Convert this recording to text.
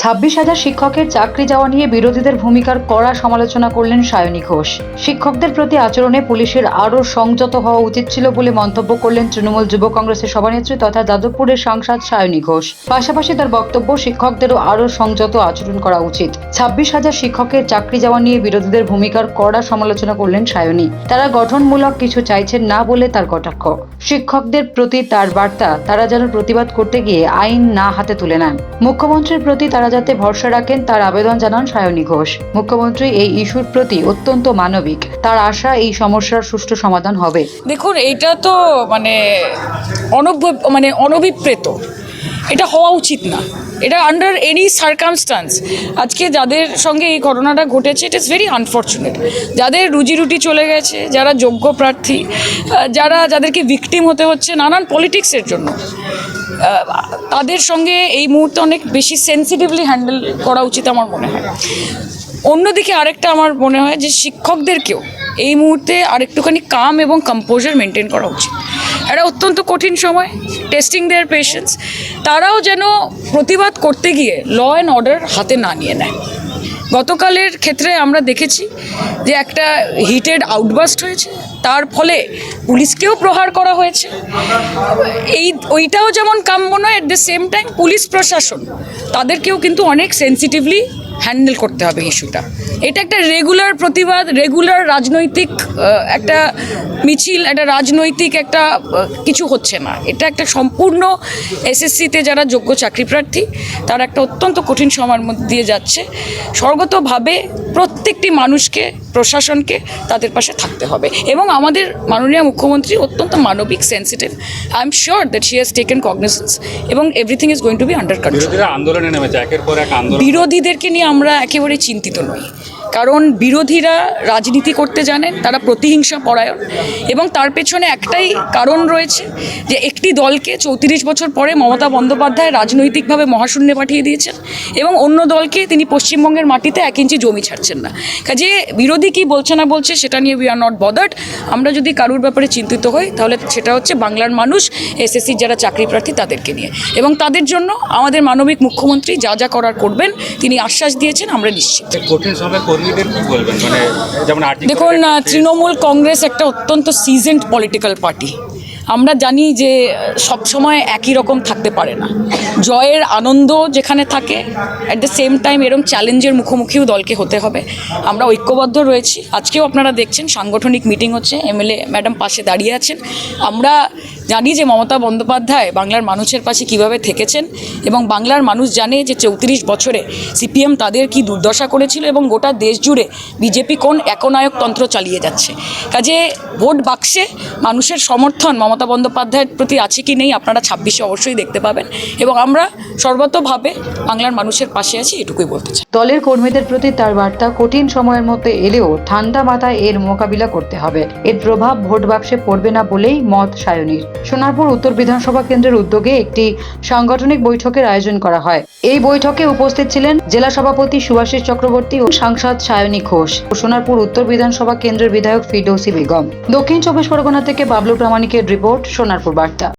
ছাব্বিশ হাজার শিক্ষকের চাকরি যাওয়া নিয়ে বিরোধীদের ভূমিকার কড়া সমালোচনা করলেন সায়নী ঘোষ। শিক্ষকদের প্রতি আচরণে পুলিশের আরও সংযত হওয়া উচিত ছিল বলে মন্তব্য করলেন তৃণমূল যুব কংগ্রেসের সভানেত্রী তথা যাদবপুরের সাংসদ সায়নী ঘোষ। পাশাপাশি তার বক্তব্য, শিক্ষকদেরও আরও সংযত আচরণ করা উচিত। ছাব্বিশ হাজার শিক্ষকের চাকরি যাওয়া নিয়ে বিরোধীদের ভূমিকার কড়া সমালোচনা করলেন সায়নী। তারা গঠনমূলক কিছু চাইছেন না বলে তার কটাক্ষ। শিক্ষকদের প্রতি তার বার্তা, তারা যেন প্রতিবাদ করতে গিয়ে আইন না হাতে তুলে নেন। মুখ্যমন্ত্রীর প্রতি তারা যাতে ভরসা রাখেন, তার আবেদন জানান সায়নী ঘোষ। মুখ্যমন্ত্রী এই ইস্যুর প্রতি অত্যন্ত মানবিক। তার আশা এই সমস্যার সুষ্ঠু সমাধান হবে। দেখুন এটা তো মানে অনভ মানে অনভিপ্রেত। এটা হওয়া উচিত না। এটা আন্ডার এনি সার্কামস্টান্স আজকে যাদের সঙ্গে এই ঘটনাটা ঘটেছে ইট ইজ ভেরি আনফর্চুনেট যাদের রুজি রুটি চলে গেছে, যারা যোগ্য প্রার্থী যারা যাদেরকে ভিকটিম হতে হচ্ছে, নানান পলিটিক্সের জন্য। তাদের সঙ্গে এই মুহূর্তে অনেক বেশি সেন্সিটিভলি হ্যান্ডেল করা উচিত আমার মনে হয়। অন্যদিকে আরেকটা আমার মনে হয় যে শিক্ষকদেরকেও এই মুহূর্তে আরেকটুখানি কাম এবং কম্পোজার মেনটেন করা উচিত। এটা অত্যন্ত কঠিন সময় টেস্টিং দেয়ার পেশেন্স তারাও যেন প্রতিবাদ করতে গিয়ে ল অ্যান্ড অর্ডার হাতে না নিয়ে নেয়। গতকালের ক্ষেত্রে আমরা দেখেছি যে একটা হিটেড আউটবাস্ট হয়েছে, তার ফলে পুলিশকেও প্রহার করা হয়েছে। এই, ওইটাও যেমন কাম্য নয় at the same time police প্রশাসন, তাদেরকেও কিন্তু অনেক সেন্সিটিভলি হ্যান্ডেল করতে হবে ইস্যুটা। এটা একটা রেগুলার প্রতিবাদ রেগুলার রাজনৈতিক একটা মিছিল একটা রাজনৈতিক একটা কিছু হচ্ছে না। এটা একটা সম্পূর্ণ এসএসসিতে যারা যোগ্য চাকরি প্রার্থী তারা একটা অত্যন্ত কঠিন সময়ের মধ্যে দিয়ে যাচ্ছে। স্বর্গতভাবে প্রত্যেকটি মানুষকে প্রশাসনকে তাদের পাশে থাকতে হবে। এবং আমাদের মাননীয় মুখ্যমন্ত্রী অত্যন্ত মানবিক sensitive I am sure that she has taken cognisance এবং everything is going to be under control বিরোধীরা আন্দোলনে নেমেছে একের পর এক আন্দোলন। বিরোধীদেরকে নিয়ে আমরা একেবারে চিন্তিত নই। কারণ বিরোধীরা রাজনীতি করতে জানেন, তারা প্রতিহিংসা পরায়ণ এবং তার পেছনে একটাই কারণ রয়েছে যে একটি দলকে চৌত্রিশ বছর পরে মমতা বন্দ্যোপাধ্যায় রাজনৈতিকভাবে মহাশূন্যে পাঠিয়ে দিয়েছেন এবং অন্য দলকে তিনি পশ্চিমবঙ্গের মাটিতে এক ইঞ্চি জমি ছাড়ছেন না। কাজে বিরোধী কি বলছে না বলছে সেটা নিয়ে উই আর নট বদার্ড আমরা যদি কারুর ব্যাপারে চিন্তিত হই, তাহলে সেটা হচ্ছে বাংলার মানুষ এসএসসির যারা চাকরি প্রার্থী তাদেরকে নিয়ে। এবং তাদের জন্য আমাদের মানবিক মুখ্যমন্ত্রী যা যা করার করবেন, তিনি আশ্বাস দিয়েছেন, আমরা নিশ্চিত। মানে দেখুন তৃণমূল কংগ্রেস একটা অত্যন্ত সিজেন্ট পলিটিক্যাল পার্টি আমরা জানি যে সব সময় একই রকম থাকতে পারে না। জয়ের আনন্দ যেখানে থাকে অ্যাট দ্য সেম টাইম এরকম চ্যালেঞ্জের মুখোমুখিও দলকে হতে হবে। আমরা ঐক্যবদ্ধ রয়েছি। আজকেও আপনারা দেখছেন, সাংগঠনিক মিটিং হচ্ছে। এমএলএ ম্যাডাম পাশে দাঁড়িয়ে আছেন। আমরা জানি যে মমতা বন্দ্যোপাধ্যায় বাংলার মানুষের পাশে কীভাবে থেকেছেন এবং বাংলার মানুষ জানে যে চৌত্রিশ বছরে সিপিএম তাদের কি দুর্দশা করেছিল এবং গোটা দেশ জুড়ে বিজেপি কোন একনায়কতন্ত্র চালিয়ে যাচ্ছে। কাজে ভোট বাক্সে মানুষের সমর্থন মমতা বন্দ্যোপাধ্যায়ের প্রতি আছে কি নেই আপনারা ছাব্বিশে অবশ্যই দেখতে পাবেন। এবং আমরা সর্বতভাবে বাংলার মানুষের পাশে আছি, এটুকুই বলতে চাই। দলের কর্মীদের প্রতি তার বার্তা কঠিন সময়ের মধ্যে এলেও ঠান্ডা মাথায় এর মোকাবিলা করতে হবে। এর প্রভাব ভোট বাক্সে পড়বে না বলেই মত সায়নীর। সোনারপুর উত্তর বিধানসভা কেন্দ্রের উদ্যোগে একটি সাংগঠনিক বৈঠকের আয়োজন করা হয়। এই বৈঠকে উপস্থিত ছিলেন জেলা সভাপতি সুভাষিস চক্রবর্তী ও সাংসদ সায়নী ঘোষ সোনারপুর উত্তর বিধানসভা কেন্দ্রের বিধায়ক ফিরদৌসি বেগম। দক্ষিণ চব্বিশ পরগনা থেকে বাবলু প্রামাণিকের রিপোর্ট সোনারপুর বার্তা।